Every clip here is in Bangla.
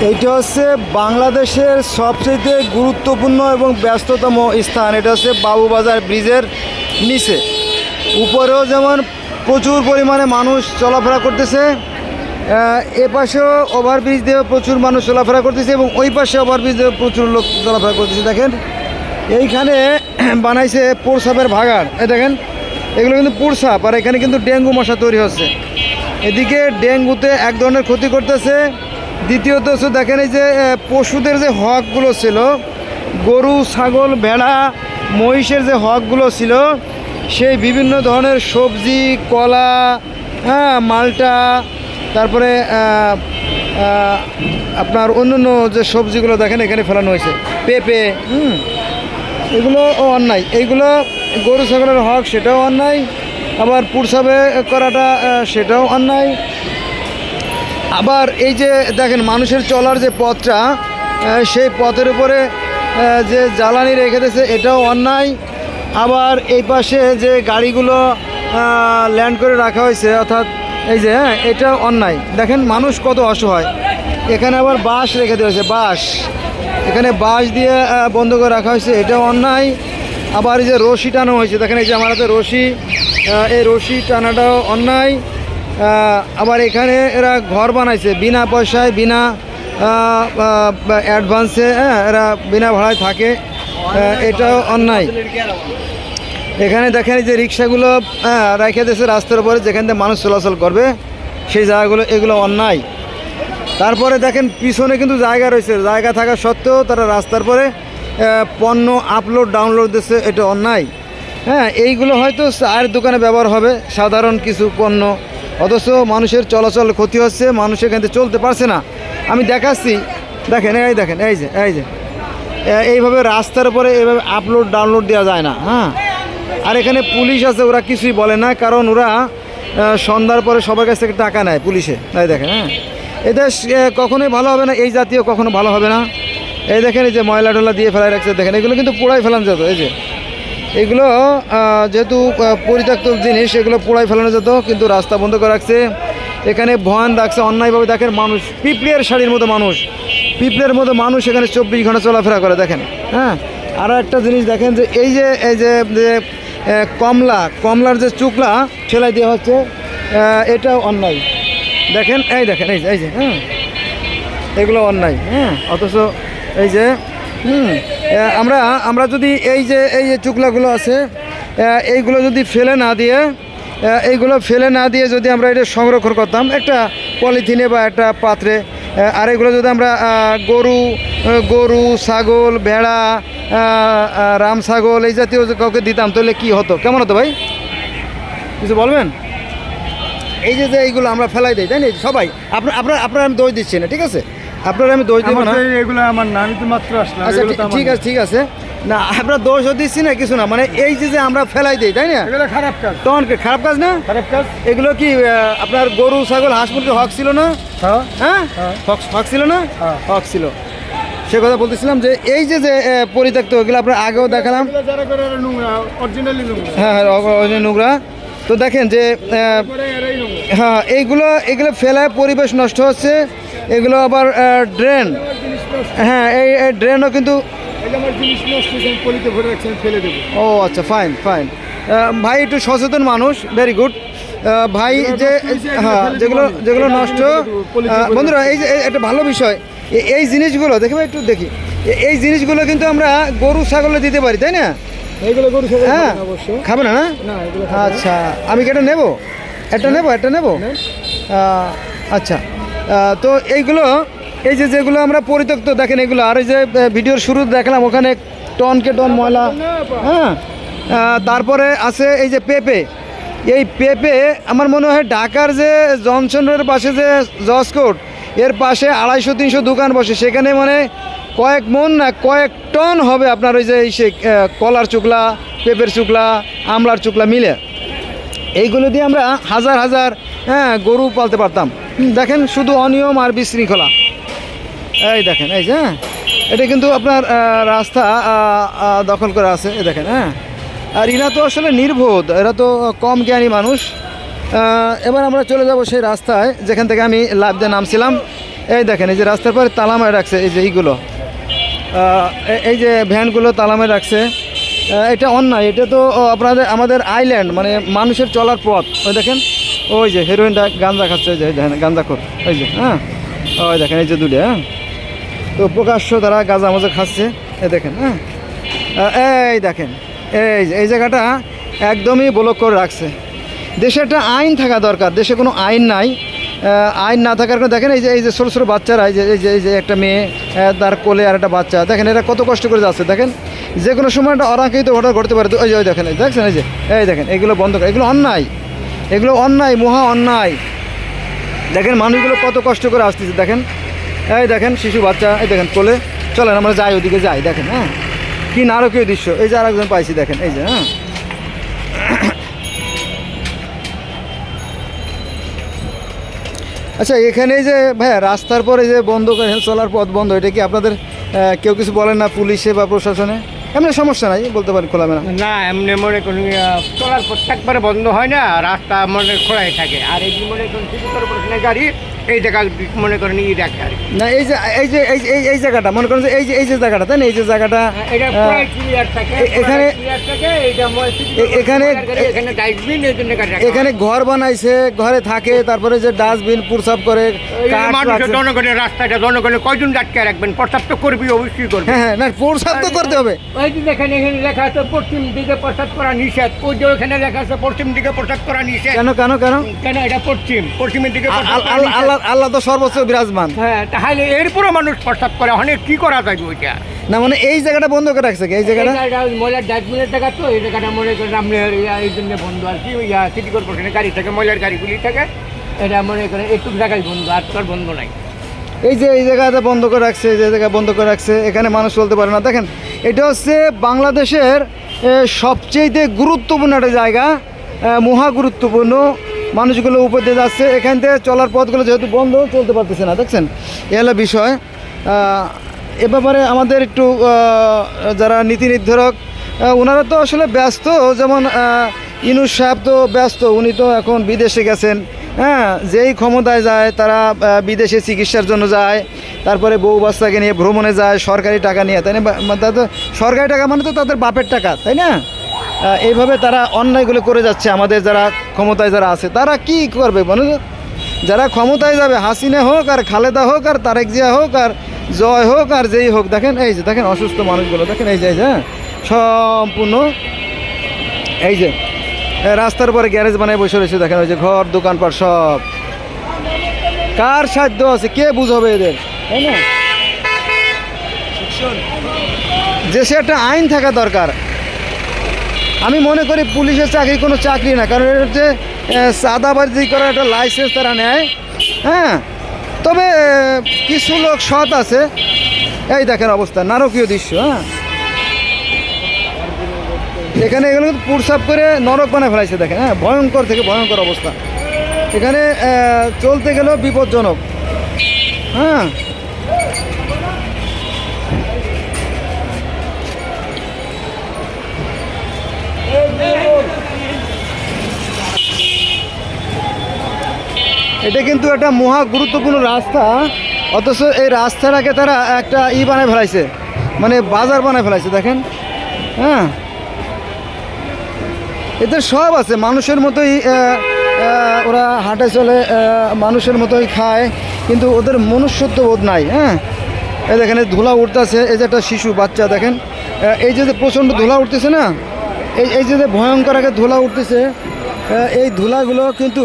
এইটা হচ্ছে বাংলাদেশের সবচেয়ে গুরুত্বপূর্ণ এবং ব্যস্ততম স্থান। এটা হচ্ছে বাবুবাজার ব্রিজের নিচে। উপরেও যেমন প্রচুর পরিমাণে মানুষ চলাফেরা করতেছে আহ, এ পাশেও ওভারব্রিজ দিয়ে প্রচুর মানুষ চলাফেরা করতেছে এবং ওই পাশে ওভারব্রিজ দিয়ে প্রচুর লোক চলাফেরা করতেছে। দেখেন এইখানে বানাইছে প্রসাবের ভাগার এই দেখেন এগুলো কিন্তু প্রসাব আর এখানে কিন্তু ডেঙ্গু মশা তৈরি হচ্ছে। এদিকে ডেঙ্গুতে এক ধরনের ক্ষতি করতেছে। দ্বিতীয়ত হচ্ছে দেখেন এই যে পশুদের যে হকগুলো ছিল, গরু, ছাগল, ভেড়া, মহিষের যে হকগুলো ছিল, সেই বিভিন্ন ধরনের সবজি, কলা হ্যাঁ মালটা, তারপরে আপনার অন্য অন্য যে সবজিগুলো দেখেন এখানে ফেলানো হয়েছে, পেঁপে, হুম, এগুলো অন্যায়। এইগুলো গরু, ছাগলের হক, সেটাও অন্যায়। আবার পুরসাবে করাটা সেটাও অন্যায়। আবার এই যে দেখেন, মানুষের চলার যে পথটা সেই পথের উপরে যে জ্বালানি রেখে দিয়েছে, এটাও অন্যায়। আবার এই পাশে যে গাড়িগুলো ল্যান্ড করে রাখা হয়েছে, অর্থাৎ এই যে হ্যাঁ এটাও অন্যায়। দেখেন, মানুষ কত অসহায়। এখানে আবার বাঁশ রেখে দেওয়া হয়েছে, বাঁশ। এখানে বাঁশ দিয়ে বন্ধ করে রাখা হয়েছে, এটাও অন্যায়। আবার এই যে রশি টানো হয়েছে, দেখেন, এই যে আমার হাতে রশি এই রশি টানাটাও অন্যায়। আবার এখানে এরা ঘর বানাইছে, বিনা পয়সায়, বিনা অ্যাডভান্সে এরা বিনা ভাড়ায় থাকে। এটাও অন্যায়। এখানে দেখেন যে রিক্সাগুলো হ্যাঁ রেখে দিয়েছে রাস্তার উপরে, যেখান থেকে মানুষ চলাচল করবে, সেই জায়গাগুলো, এগুলো অন্যায়। তারপরে দেখেন পিছনে কিন্তু জায়গা রয়েছে। জায়গা থাকা সত্ত্বেও তারা রাস্তার পরে পণ্য আপলোড ডাউনলোড দিচ্ছে এটা অন্যায়। হ্যাঁ এইগুলো হয়তো চায়ের দোকানে ব্যবহার হবে, সাধারণ কিছু পণ্য। অথচ মানুষের চলাচল ক্ষতি হচ্ছে মানুষ এখান থেকে চলতে পারছে না। আমি দেখাচ্ছি দেখেন এই দেখেন এই যে এই যে। এইভাবে রাস্তার উপরে এইভাবে আপলোড ডাউনলোড দেওয়া যায় না হ্যাঁ? আর এখানে পুলিশ আছে ওরা কিছুই বলে না কারণ ওরা সন্ধ্যার পরে সবার কাছ থেকে টাকা নেয় পুলিশে। এই দেখেন হ্যাঁ? আহ, কখনোই ভালো হবে না এই জাতীয় কখনো ভালো হবে না। এই দেখেন এই যে ময়লা টলা দিয়ে ফেলাই রাখছে দেখেন এগুলো কিন্তু পোড়াই ফেলানো যেত এই যে। এগুলো যেহেতু পরিত্যক্ত জিনিস, এগুলো পোড়াই ফেলানো যেত, কিন্তু রাস্তা বন্ধ করে রাখছে। এখানে ভয়ান রাখছে, অন্যায়ভাবে দেখেন মানুষ, পিঁপড়ের শাড়ির মতো মানুষ। পিঁপড়ের মতো মানুষ এখানে চব্বিশ ঘণ্টা চলাফেরা করে, দেখেন হ্যাঁ? আরও একটা জিনিস দেখেন যে, এই যে এই যে কমলা, কমলার যে চুকলা, সেলাই দেওয়া হচ্ছে এটাও অন্যায়। দেখেন, এই দেখেন, এই যে এই যে হ্যাঁ? এগুলো অন্যায় হ্যাঁ? অথচ এই যে হুম। আমরা আমরা যদি এই যে এই যে চুকলাগুলো আছে এইগুলো যদি ফেলে না দিয়ে এইগুলো ফেলে না দিয়ে যদি আমরা এটা সংরক্ষণ করতাম, একটা পলিথিনে বা একটা পাত্রে আর এগুলো যদি আমরা গরু গরু, ছাগল, ভেড়া রাম ছাগল, এই জাতীয় কাউকে দিতাম, তাহলে কি হতো? কেমন হতো ভাই? কিছু বলবেন? এই যে যে এইগুলো আমরা ফেলাই দিই, তাই না? সবাই, আপনার আপনার আপনার আমি দোষ দিচ্ছি না, ঠিক আছে? আপনার আমি দোষ দেবো আমার না। এগুলো আমার না আমি তো মাত্র আসলাম আচ্ছা এগুলো ঠিক- আমার। আছে ঠিক আছে। না আপনার দোষও দিচ্ছি না কিছু না। মানে এই যে যে আমরা ফেলাই দিই তাই না? এগুলো খারাপ কাজ। তখন কি খারাপ কাজ না? খারাপ কাজ? এগুলো কি আপনার গরু ছাগল হাঁস মুরগির হক ছিল না? হ্যাঁ। হ্যাঁ? হ্যাঁ। হক হক ছিল না? হ্যাঁ। হক ছিল। সে কথা বলতেছিলাম যে এই যে যে পরিত্যক্ত ওগুলো আপনার আগেও দেখালাম। এগুলো হ্যাঁ হ্যাঁ নোংরা। তো দেখেন যে হ্যাঁ এইগুলো এগুলো ফেলায় পরিবেশ নষ্ট হচ্ছে। এগুলো আবার ড্রেন হ্যাঁ এই ড্রেনও কিন্তু ও আচ্ছা ফাইন ফাইন ভাই একটু সচেতন মানুষ ভেরি গুড ভাই যে হ্যাঁ যেগুলো যেগুলো নষ্ট বন্ধুরা এই যে একটা ভালো বিষয় এই জিনিসগুলো দেখি ভাই একটু দেখি। এই জিনিসগুলো কিন্তু আমরা গরু ছাগলে দিতে পারি তাই না? এইগুলো গরু ছাগল হ্যাঁ। খাবে না না। আচ্ছা আমি কি এটা নেব? একটা নেব একটা নেব? আচ্ছা। তো এইগুলো, এই যে যেগুলো আমরা পরিত্যক্ত, দেখেন এগুলো, আর এই যে ভিডিওর শুরু দেখলাম, ওখানে টনকে টন ময়লা হ্যাঁ? তারপরে আছে এই যে পেঁপে। এই পেঁপে, আমার মনে হয় ঢাকার যে জনসন পাশে যে জসকোট এর পাশে আড়াইশো, তিনশো দোকান বসে। সেখানে মানে কয়েক মন না, কয়েক টন হবে আপনার ওই যে এই সে কলার চুকলা, পেঁপের চুকলা, আমলার চুকলা মিলে। এইগুলো দিয়ে আমরা হাজার হাজার হ্যাঁ গরু পালতে পারতাম। দেখেন শুধু অনিয়ম আর বিশৃঙ্খলা। এই দেখেন, এই যে হ্যাঁ এটা কিন্তু আপনার রাস্তা দখল করে আছে, এই দেখেন হ্যাঁ। আর এরা তো আসলে নির্বোধ, এরা তো কম জ্ঞানী মানুষ। এবার আমরা চলে যাব সেই রাস্তায়, যেখান থেকে আমি লাভ দিয়ে নামছিলাম। এই দেখেন, এই যে রাস্তার পরে তালামায় রাখছে, এই যে এইগুলো। এই যে ভ্যানগুলো তালামে রাখছে। এটা অন্যায়, এটা তো আপনাদের, আমাদের আইল্যান্ড মানে মানুষের চলার পথ, ওই দেখেন। ওই যে হিরোইনটা গাঞ্জা খাচ্ছে, ওই যে দেখেন গাঞ্জা খোর, ওই যে হ্যাঁ? ওই দেখেন, এই যে দুটো হ্যাঁ? তো প্রকাশ্য তারা গাঁজা মাজা খাচ্ছে এ দেখেন হ্যাঁ? এই দেখেন, এই যে, এই জায়গাটা একদমই ব্লক করে রাখছে। দেশে একটা আইন থাকা দরকার, দেশে কোনো আইন নাই। আইন না থাকার কারণে দেখেন, এই যে এই যে ছোটো ছোটো বাচ্চারা, এই যে এই যে এই যে একটা মেয়ে তার কোলে আর একটা বাচ্চা, দেখেন এরা কত কষ্ট করে যাচ্ছে, দেখেন? যে কোনো সময় একটা অরাঙ্কিত ঘটনা ঘটতে পারে ওই যে, ওই দেখেন দেখছেন, এই যে, এই দেখেন, এগুলো বন্ধ করে, এগুলো অন্যায়। এগুলো অন্যায়, মহা অন্যায়। দেখেন মানুষগুলো কত কষ্ট করে আসতেছে, দেখেন। এই দেখেন, শিশু, বাচ্চা, এই দেখেন, কোলে। চলেন, আমরা যাই, ওদিকে যাই, দেখেন হ্যাঁ। কি নারকীয় দৃশ্য। এই যে আরেকজন পাইছি, দেখেন, এই যে হ্যাঁ। আচ্ছা এখানে যে, ভাইয়া, রাস্তার পরে যে বন্ধ চলার পথ বন্ধ, এটা কি আপনাদের কেউ কিছু বলেন না পুলিশে বা প্রশাসনে? এমনি সমস্যা নাই, বলতে পারি খোলা খোলামেলা না, এমনি মনে করুন চলার প্রত্যেকবারে বন্ধ হয় না, রাস্তা মনে খোলাই থাকে। আর এই মনে করুন গাড়ি এই জায়গা মনে করেন ই রাখে আর কি। না এই যে এই যে এই এই এই জায়গাটা মনে করেন যে এই যে এই যে জায়গাটা তাই না? এই যে জায়গাটা হ্যাঁ, এখানে- এখানে- এখানে এই ঘর বানাইছে ঘরে থাকে তারপরে যে ডাস্টবিন পুরসাপ করে এই। জনগণের রাস্তাটা জনগণের কয়জন ডাটকে রাখবেন? প্রস্তাব তো করবি অবশ্যই করবে। হ্যাঁ হ্যাঁ না পুরসাপ তো করতে হবে। ওই যে দেখেন এখানে লেখা আছে পশ্চিম দিকে প্রস্তাব করা নিষেধ। ওই যে ওখানে লেখা আছে পশ্চিম দিকে প্রস্তাব করা নিষেধ। কেন কেন কেন? কেন এটা পশ্চিম পশ্চিমের দিকে আ- আল্লাহ আল্লাহ তো সর্বোচ্চ বিরাজমান। হ্যাঁ তাহলে এরপরও মানুষ প্রস্তাব করে অনেক কি করা যাবে ওইটা না মানে এই জায়গাটা বন্ধ করে রাখছে এই জায়গাটা? ময়লার ডাস্টবিনের জায়গা তো এই জায়গাটা মনে করেন আপনার এই জন্য বন্ধ আর কি ইয়া সিটি কর্পোরেশনের গাড়ি থাকে ময়লার গাড়িগুলি থাকে এটা মনে করেন একটু জায়গায় বন্ধ আর তো আর বন্ধ নাই। এই যে এই জায়গাটা বন্ধ করে রাখছে যে জায়গা বন্ধ করে রাখছে এখানে মানুষ চলতে পারে না। দেখেন এটা হচ্ছে বাংলাদেশের সবচেয়ে গুরুত্বপূর্ণ একটা জায়গা মহা গুরুত্বপূর্ণ মানুষগুলো উপর দিয়ে যাচ্ছে। এখান থেকে চলার পথগুলো যেহেতু বন্ধ, চলতে পারতেছে না, দেখছেন? এ হলো বিষয়। এ ব্যাপারে আমাদের একটু যারা নীতি নির্ধারক ওনারা তো আসলে ব্যস্ত। যেমন ইনুস সাহেব তো ব্যস্ত, উনি তো এখন বিদেশে গেছেন। হ্যাঁ যেই ক্ষমতায় যায়, তারা বিদেশে চিকিৎসার জন্য যায়। তারপরে বউ বাচ্চাকে নিয়ে ভ্রমণে যায়, সরকারি টাকা নিয়ে, তাই না? তাদের, সরকারি টাকা মানে তো তাদের বাপের টাকা, তাই না? এইভাবে তারা অন্যায়গুলো করে যাচ্ছে আমাদের যারা ক্ষমতায় যারা আছে, তারা কি করবে মানে যারা ক্ষমতায় যাবে, হাসিনা হোক আর খালেদা হোক আর তারেক জিয়া হোক আর জয় হোক আর যেই হোক, দেখেন এই যে, দেখেন অসুস্থ মানুষগুলো, দেখেন এই যে এই যে হ্যাঁ? সম্পূর্ণ এই যে রাস্তার পরে গ্যারেজ বানায় বসে রয়েছে, দেখেন ওই যে ঘর, দোকানপাট সব। কার সাধ্য আছে? কে বুঝাবে এদের? তাই না? দেশে একটা আইন থাকা দরকার। আমি মনে করি পুলিশের চাকরি কোনো চাকরি না কারণ এটা হচ্ছে আহ, চাঁদাবাজি করার একটা লাইসেন্স তারা নেয়। হ্যাঁ? তবে কিছু লোক সৎ আছে। এই দেখেন অবস্থা নারকীয় দৃশ্য হ্যাঁ? এখানে এগুলো কিন্তু পুরসাপ করে নরক বানায় ফেলাইছে দেখেন হ্যাঁ? ভয়ঙ্কর থেকে ভয়ঙ্কর অবস্থা। এখানে চলতে গেলেও বিপজ্জনক। হ্যাঁ? এটা কিন্তু একটা মহা গুরুত্বপূর্ণ রাস্তা, অথচ এই রাস্তাটাকে তারা একটা ই বানায় ফেলাইছে মানে বাজার বানায় ফেলাইছে, দেখেন। হ্যাঁ? এদের সব আছে, মানুষের মতোই ওরা হাঁটে চলে মানুষের মতোই খায়, কিন্তু ওদের মনুষ্যত্ব বোধ নাই হ্যাঁ? এই দেখেন, এই ধুলা উঠতেছে এই যে একটা শিশু, বাচ্চা, দেখেন। এই যে প্রচণ্ড ধুলা উঠতেছে না, এই এই যে ভয়ঙ্কর আগে ধুলা উঠতেছে এই ধুলাগুলো কিন্তু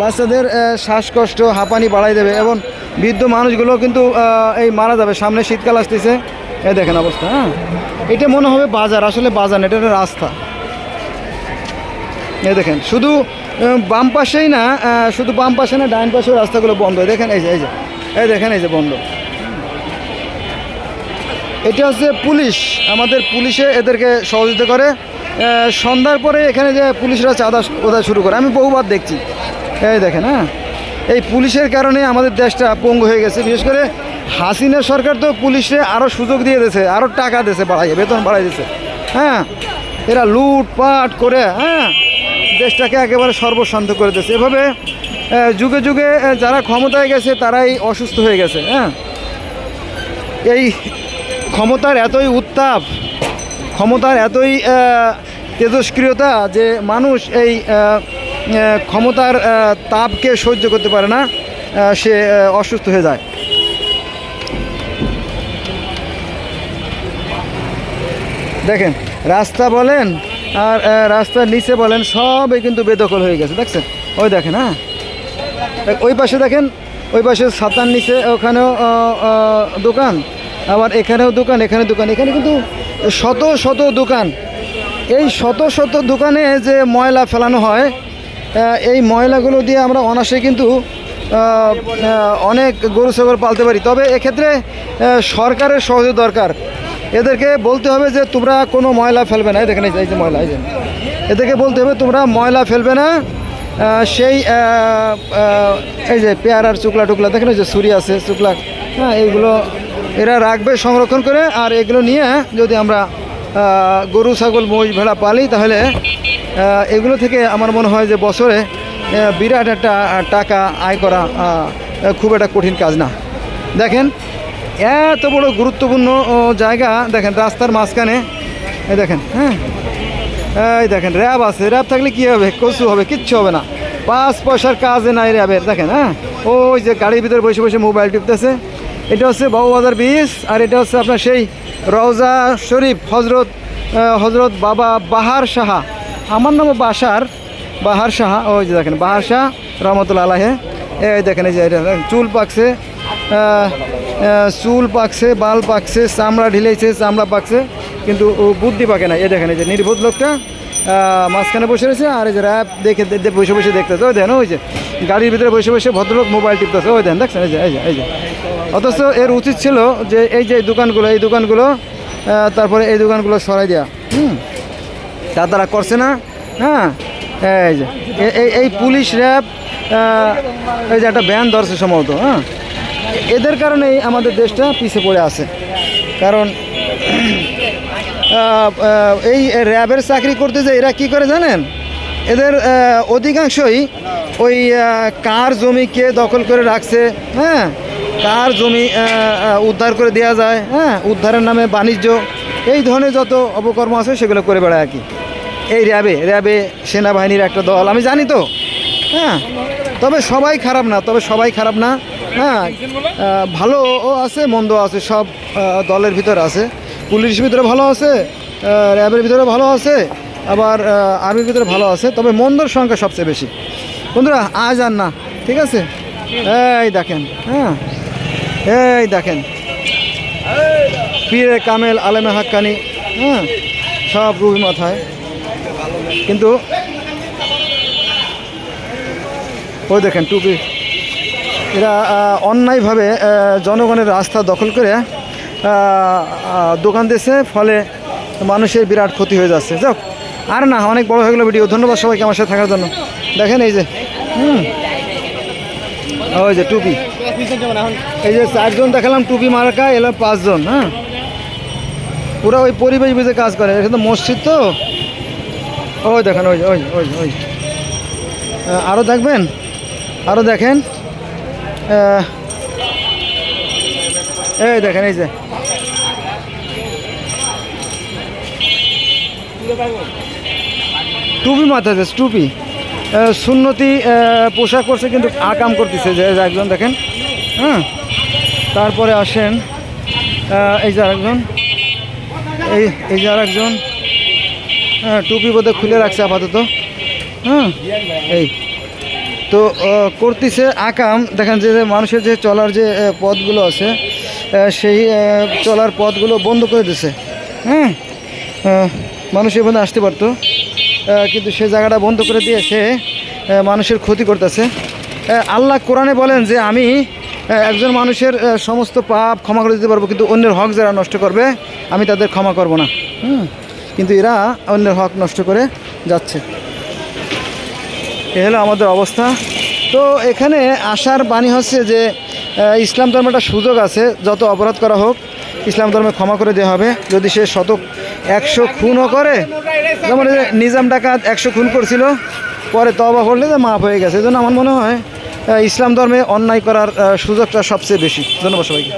বাচ্চাদের শ্বাসকষ্ট, হাঁপানি বাড়াই দেবে এবং বৃদ্ধ মানুষগুলো কিন্তু এই মারা যাবে। সামনে শীতকাল আসতেছে। এ দেখেন অবস্থা হ্যাঁ? এটা মনে হবে বাজার, আসলে বাজার না, এটা একটা রাস্তা। এ দেখেন, শুধু বাম পাশেই না শুধু বাম পাশে না ডাইন পাশেও রাস্তাগুলো বন্ধ। দেখেন, এই যে এই যে এই দেখেন, এই যে বন্ধ। এটা হচ্ছে পুলিশ। আমাদের পুলিশে এদেরকে সহযোগিতা করে। সন্ধ্যার পরে এখানে যে পুলিশরা চাঁদা ওদা শুরু করে, আমি বহুবার দেখছি। এই দেখেন হ্যাঁ? এই পুলিশের কারণে আমাদের দেশটা পঙ্গু হয়ে গেছে। বিশেষ করে হাসিনা সরকার তো পুলিশে আরও সুযোগ দিয়ে দিয়েছে আরও টাকা দিয়েছে, বাড়াইয়ে, বেতন বাড়াই দিয়েছে। হ্যাঁ? এরা লুটপাট করে হ্যাঁ? দেশটাকে একেবারে সর্বশান্ত করে দিয়েছে। এভাবে যুগে যুগে যারা ক্ষমতায় গেছে, তারাই অসুস্থ হয়ে গেছে হ্যাঁ? এই ক্ষমতার এতই উত্তাপ ক্ষমতার এতই তেজস্ক্রিয়তা যে মানুষ এই ক্ষমতার তাপকে সহ্য করতে পারে না সে অসুস্থ হয়ে যায়। দেখেন, রাস্তা বলেন আর রাস্তার নিচে বলেন, সবই কিন্তু বেদখল হয়ে গেছে, দেখছেন? ওই দেখেন হ্যাঁ? ওই পাশে দেখেন, ওই পাশে ছাতার নিচে, ওখানেও দোকান, আবার এখানেও দোকান, এখানে দোকান, এখানে কিন্তু শত শত দোকান। এই শত শত দোকানে যে ময়লা ফেলানো হয় এই ময়লাগুলো দিয়ে আমরা অনাসে কিন্তু অনেক গরু, ছাগল পালতে পারি। তবে এক্ষেত্রে সরকারের সহযোগ দরকার। এদেরকে বলতে হবে যে, তোমরা কোনো ময়লা ফেলবে না। দেখেন, এই যে- ময়লা, এই যে। এদেরকে বলতে হবে, তোমরা ময়লা ফেলবে না। সেই এই যে পেয়ারার চুকলা টুকলা, দেখেন যে ছুরি আছে, চুকলা। হ্যাঁ এইগুলো এরা রাখবে সংরক্ষণ করে, আর এগুলো নিয়ে যদি আমরা গরু, ছাগল, মহিষ, ভেড়া পালি, তাহলে এগুলো থেকে আমার মনে হয় যে বছরে বিরাট একটা টাকা আয় করা খুব একটা কঠিন কাজ না। দেখেন, এত বড় গুরুত্বপূর্ণ জায়গা, দেখেন, রাস্তার মাঝখানে দেখেন হ্যাঁ? এই দেখেন, র্যাব আছে, র্যাব থাকলে কী হবে? কচু হবে, কিচ্ছু হবে না। পাঁচ পয়সার কাজে নাই র্যাবের, দেখেন হ্যাঁ? ওই যে গাড়ির ভিতরে বসে বসে মোবাইল টিপতেছে। এটা হচ্ছে বাবুবাজার বিচ আর এটা হচ্ছে আপনার সেই রওজা শরীফ, হজরত হজরত বাবা বাহার সাহা। আমার নাম বাসার, বাহার সাহা, ওই যে দেখেন, বাহার শাহ রহমতুল্লা আলাহে এই দেখেন, এই যে এটা চুল পাকছে চুল পাকছে, বাল পাকছে, চামড়া ঢিলেছে চামড়া পাকছে, কিন্তু বুদ্ধি পাকে না। এই দেখেন, এই যে নির্বোধ লোকটা মাঝখানে বসে রয়েছে, আর এই যে র্যাপ দেখে বসে বসে দেখতেছে। ওই দেন ওই যে গাড়ির ভিতরে বসে বসে ভদ্রলোক মোবাইল টিপতেছে। ওই দেন দেখছেন? এই যে এই যে এই যে। অথচ এর উচিত ছিল যে এই যে দোকানগুলো, এই দোকানগুলো তারপরে এই দোকানগুলো সরাই দেওয়া হুম? তা তারা করছে না? হ্যাঁ এই যে এই পুলিশ র্যাব এই যে একটা ব্যান ধরছে সম্ভবত হ্যাঁ। এদের কারণেই আমাদের দেশটা পিছিয়ে পড়ে আছে। কারণ এই র্যাবের চাকরি করতে যে এরা কি করে জানেন? এদের অধিকাংশই ওই কার জমি কে দখল করে রাখছে হ্যাঁ। কার জমি উদ্ধার করে দেওয়া যায় হ্যাঁ? উদ্ধারের নামে বাণিজ্য, এই ধরনের যত অপকর্ম আছে সেগুলো করে বেড়ায় আর কি। এই র্যাবে র্যাবে সেনাবাহিনীর একটা দল, আমি জানি তো হ্যাঁ? তবে সবাই খারাপ না, তবে সবাই খারাপ না হ্যাঁ? ভালোও আছে মন্দ আছে, সব দলের ভিতরে আছে। পুলিশ ভিতরে ভালো আছে র্যাবের ভিতরে ভালো আছে, আবার আর্মির ভিতরে ভালো আছে, তবে মন্দর সংখ্যা সবচেয়ে বেশি। বন্ধুরা, আজ আর না, ঠিক আছে? এই দেখেন হ্যাঁ? এই দেখেন। পীরে কামেল, আলেমে হাক্কানি হ্যাঁ সব রুবি মাথায়। কিন্তু ওই দেখেন টুপি। এরা অন্যায়ভাবে জনগণের রাস্তা দখল করে দোকান দিয়েছে, ফলে মানুষের বিরাট ক্ষতি হয়ে যাচ্ছে। যাক, আর না, অনেক বড় হয়ে গেলো ভিডিও। ধন্যবাদ সবাইকে আমার সাথে থাকার জন্য। দেখেন এই যে, হুম, ওই যে টুপি। এই যে চারজন দেখালাম টুপি মার্কা, এলাম পাঁচজন হ্যাঁ? পুরো ওই পরিবেশ বুঝে কাজ করে। এখানে মসজিদ তো? ওই দেখেন, ওই ওই ওই ওই আরও দেখবেন? আরও দেখেন? এই দেখেন, এই যে। টুপি মাথাতে টুপি সুন্নতি পোশাক পরছে, কিন্তু আকাম করতেছে যে একজন দেখেন। হ্যাঁ তারপরে আসেন এই যে আরেকজন। এই এই যে আরেকজন। হ্যাঁ টুপি বোধহয় খুলে রাখছে আপাতত। হ্যাঁ এই। তো করতেছে আকাম। দেখেন যে মানুষের যে চলার যে পথগুলো আছে সেই চলার পথগুলো বন্ধ করে দিছে। হ্যাঁ মানুষ এখানে আসতে পারতো। কিন্তু সে জায়গাটা বন্ধ করে দিয়ে সে মানুষের ক্ষতি করতেছে। আল্লাহ কোরআনে বলেন যে, আমি একজন মানুষের সমস্ত পাপ ক্ষমা করে দিতে পারব, কিন্তু অন্যের হক যারা নষ্ট করবে, আমি তাদের ক্ষমা করব না। হুম? কিন্তু এরা অন্যের হক নষ্ট করে যাচ্ছে। এ হলো আমাদের অবস্থা। তো এখানে আসার বাণী হচ্ছে যে ইসলাম ধর্মে একটা সুযোগ আছে, যত অপরাধ করা হোক, ইসলাম ধর্মে ক্ষমা করে দেওয়া হবে। যদি সে শতক একশো খুনও করে, যেমন নিজাম ডাকাত একশো খুন করছিল, পরে তবা করলে যে মাফ হয়ে গেছে, এই জন্য আমার মনে হয় ইসলাম ধর্মে অন্যায় করার সুযোগটা সবচেয়ে বেশি। ধন্যবাদ সবাইকে।